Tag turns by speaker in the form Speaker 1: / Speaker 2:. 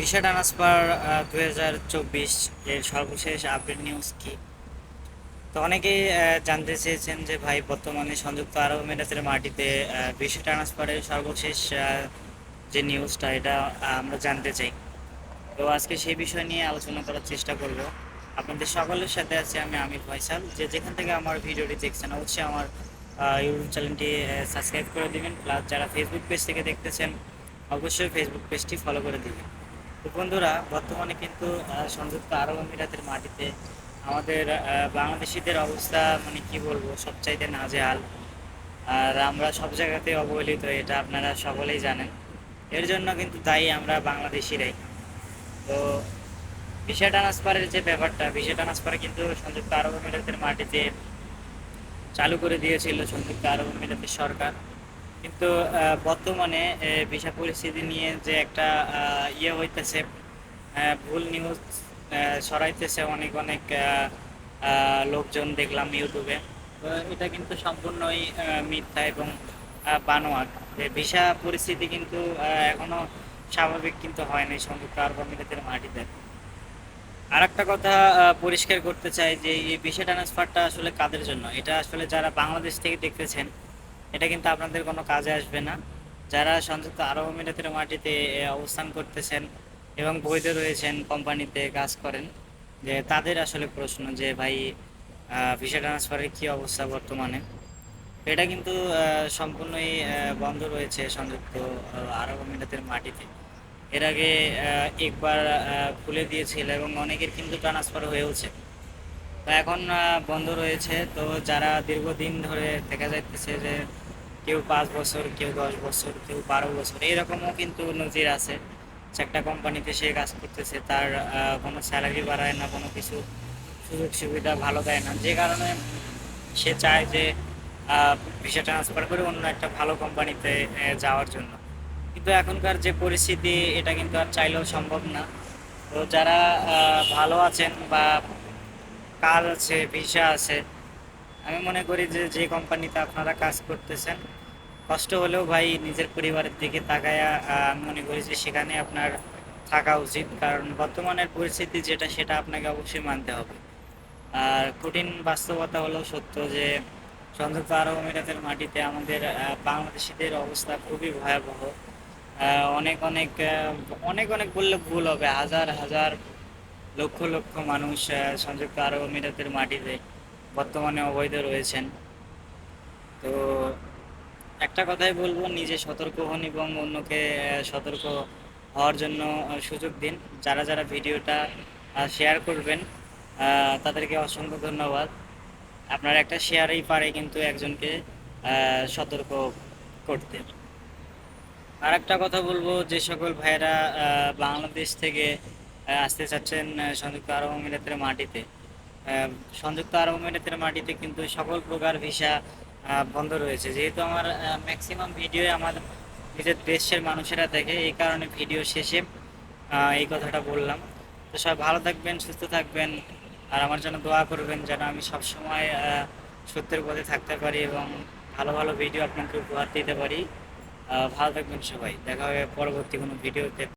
Speaker 1: Visa transfer দুই হাজার চব্বিশ এর সর্বশেষ আপডেট নিউজ কি? তো অনেকেই জানতে চেয়েছেন যে ভাই, বর্তমানে সংযুক্ত আরব আমিরাতের মাটিতে ভিসা ট্রান্সফারের সর্বশেষ যে নিউজটা এটা আমরা জানতে চাই। তো আজকে সেই বিষয় নিয়ে আলোচনা করার চেষ্টা করব। আপনাদের সকলের সাথে আছে আমি আমির ফয়সাল। যে যেখান থেকে আমার ভিডিওটি দেখছেন, অবশ্যই আমার ইউটিউব চ্যানেলটি সাবস্ক্রাইব করে দিবেন। প্লাস যারা ফেসবুক পেজ থেকে দেখতেছেন, অবশ্যই ফেসবুক পেজটি ফলো করে দিবেন। তো বন্ধুরা, বর্তমানে কিন্তু সংযুক্ত আরব আমিরাতের মাটিতে আমাদের বাংলাদেশিদের অবস্থা মানে কি বলব, সবচাইতে নাজেহাল। আর আমরা সব জায়গাতে অবহেলিত, এটা আপনারা সকলেই জানেন। এর জন্য কিন্তু তাই আমরা বাংলাদেশিরাই। তো ভিসা ট্রান্সফারের যে ব্যাপারটা, ভিসা ট্রান্সফার কিন্তু সংযুক্ত আরব আমিরাতের মাটিতে চালু করে দিয়েছিল সংযুক্ত আরব আমিরাতের সরকার। কিন্তু বর্তমানে ভিসা পরিস্থিতি নিয়ে যে একটা ইয়ে হইতেছে ভুল নিউজ ছড়াইতেছে অনেক অনেক লোকজন দেখলাম ইউটিউবে এটা কিন্তু সম্পূর্ণই মিথ্যা এবং যে ভিসা পরিস্থিতি কিন্তু এখনও স্বাভাবিক কিন্তু হয়নি সংযুক্ত আরব আমিরাতের মাটিতে। আর একটা কথা পরিষ্কার করতে চাই যে, এই ভিসা ট্রান্সফারটা আসলে কাদের জন্য? এটা আসলে যারা বাংলাদেশ থেকে দেখতেছেন এটা কিন্তু আপনাদের কোনো কাজে আসবে না। যারা সংযুক্ত আরব আমিরাতের মাটিতে অবস্থান করতেছেন এবং বৈধ রয়েছেন কোম্পানিতে কাজ করেন, যে তাদের আসলে প্রশ্ন যে, ভাই ভিসা ট্রান্সফারের কী অবস্থা বর্তমানে? এটা কিন্তু সম্পূর্ণই বন্ধ রয়েছে সংযুক্ত আরব আমিরাতের মাটিতে। এর আগে একবার খুলে দিয়েছিল এবং অনেকের কিন্তু ট্রান্সফার হয়েওছে। তো এখন বন্ধ রয়েছে। তো যারা দীর্ঘদিন ধরে দেখা যাইতেছে যে কেউ পাঁচ বছর, কেউ দশ বছর, কেউ বারো বছর এরকমও কিন্তু নজির আছে। একটা কোম্পানিতে সে কাজ করতেছে, তার কোনো স্যালারি বাড়ায় না, কোনো কিছু সুযোগ সুবিধা ভালো দেয় না। যে কারণে সে চায় যে ভিসা ট্রান্সফার করে অন্য একটা ভালো কোম্পানিতে যাওয়ার জন্য। কিন্তু এখনকার যে পরিস্থিতি, এটা কিন্তু আর চাইলেও সম্ভব না। তো যারা ভালো আছেন বা কাজ আছে, ভিসা আছে, আমি মনে করি যে যে কোম্পানিতে আপনারা কাজ করতেছেন, কষ্ট হলেও ভাই নিজের পরিবারের দিকে তাকায়া মনে করি যে সেখানে আপনার থাকা উচিত, কারণ বর্তমানের পরিস্থিতি যেটা সেটা আপনাকে অবশ্যই মানতে হবে। আর কঠিন বাস্তবতা হলো সত্য যে সংযুক্ত আরব আমিরাতের মাটিতে আমাদের বাংলাদেশিদের অবস্থা খুবই ভয়াবহ। অনেক অনেক অনেক অনেক বললে ভুল হবে, হাজার হাজার লক্ষ লক্ষ মানুষ সংযুক্ত আরব আমিরাতের মাটিতে বর্তমানে অবৈধ রয়েছেন। তো একটা কথাই বলব, নিজে সতর্ক হন এবং অন্যকে সতর্ক হওয়ার জন্য সুযোগ দিন। যারা যারা ভিডিওটা শেয়ার করবেন তাদেরকে অসংখ্য ধন্যবাদ। আপনার একটা শেয়ারেই পারে কিন্তু একজনকে সতর্ক করতে। আর একটা কথা বলব, যে সকল ভাইয়েরা বাংলাদেশ থেকে আসতে চাচ্ছেন সংযুক্ত আরব আমিরাতের মাটিতে। সংযুক্ত আরব আমিরাতের মাটিতে কিন্তু সকল প্রকার ভিসা বন্ধ রয়েছে। যেহেতু আমার ম্যাক্সিমাম ভিডিও আমার নিজের দেশের মানুষেরা দেখে, এই কারণে ভিডিও শেষে এই কথাটা বললাম। তো সবাই ভালো থাকবেন, সুস্থ থাকবেন, আর আমার জন্য দোয়া করবেন যেন আমি সবসময় সত্যের পথে থাকতে পারি এবং ভালো ভালো ভিডিও আপনাকে উপহার দিতে পারি। ভালো থাকবেন সবাই। দেখা হবে পরবর্তী কোনো ভিডিওতে